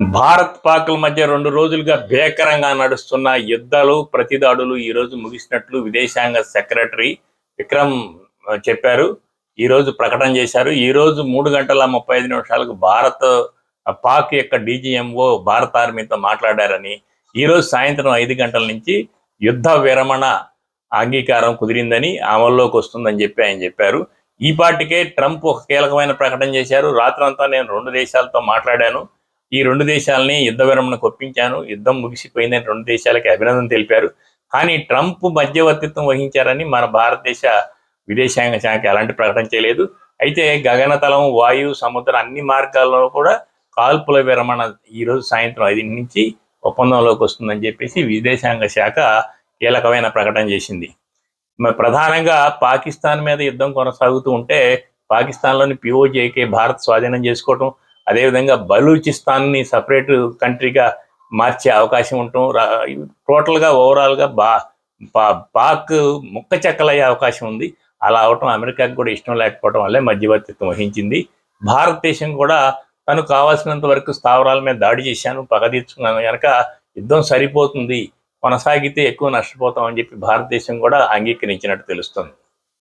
భారత్ పాక్ల మధ్య రెండు రోజులుగా భేకరంగా నడుస్తున్న యుద్ధాలు ప్రతిదాడులు ఈ రోజు ముగిసినట్లు విదేశాంగ సెక్రటరీ విక్రమ్ చెప్పారు. ఈ రోజు ప్రకటన చేశారు. ఈ రోజు మూడు గంటల ముప్పై ఐదు నిమిషాలకు భారత్ పాక్ యొక్క డీజీఎంఓ భారత ఆర్మీతో మాట్లాడారని ఈ రోజు సాయంత్రం ఐదు గంటల నుంచి యుద్ధ విరమణ అంగీకారం కుదిరిందని అమల్లోకి వస్తుందని చెప్పి ఆయన చెప్పారు. ఈ పాటికే ట్రంప్ ఒక కీలకమైన ప్రకటన చేశారు. రాత్రంతా నేను రెండు దేశాలతో మాట్లాడాను. ఈ రెండు దేశాలని యుద్ధ విరమణకు ఒప్పించాను యుద్ధం ముగిసిపోయిందని రెండు దేశాలకి అభినందన తెలిపారు. కానీ ట్రంప్ మధ్యవర్తిత్వం వహించారని మన భారతదేశ విదేశాంగ శాఖ ఎలాంటి ప్రకటన చేయలేదు. అయితే గగనతలం వాయు సముద్రం అన్ని మార్గాల్లో కూడా కాల్పుల విరమణ ఈ రోజు సాయంత్రం ఐదు నుంచి ఒప్పందంలోకి వస్తుందని చెప్పేసి విదేశాంగ శాఖ కీలకమైన ప్రకటన చేసింది. ప్రధానంగా పాకిస్తాన్ మీద యుద్ధం కొనసాగుతూ ఉంటే పాకిస్తాన్లోని పిఓజేకే భారత్ స్వాధీనం చేసుకోవటం అదేవిధంగా బలూచిస్తాన్ని సపరేట్ కంట్రీగా మార్చే అవకాశం ఉండటం టోటల్గా ఓవరాల్గా బా పా- పాక్ ముక్క చెక్కలయ్యే అవకాశం ఉంది. అలా అవటం అమెరికాకు కూడా ఇష్టం లేకపోవడం వల్లే మధ్యవర్తిత్వం వహించింది. భారతదేశం కూడా తను కావాల్సినంత వరకు స్థావరాల మీద దాడి చేశాను పగ తీర్చుకున్నాను. కనుక యుద్ధం సరిపోతుంది కొనసాగితే ఎక్కువ నష్టపోతామని చెప్పి భారతదేశం కూడా అంగీకరించినట్టు తెలుస్తుంది.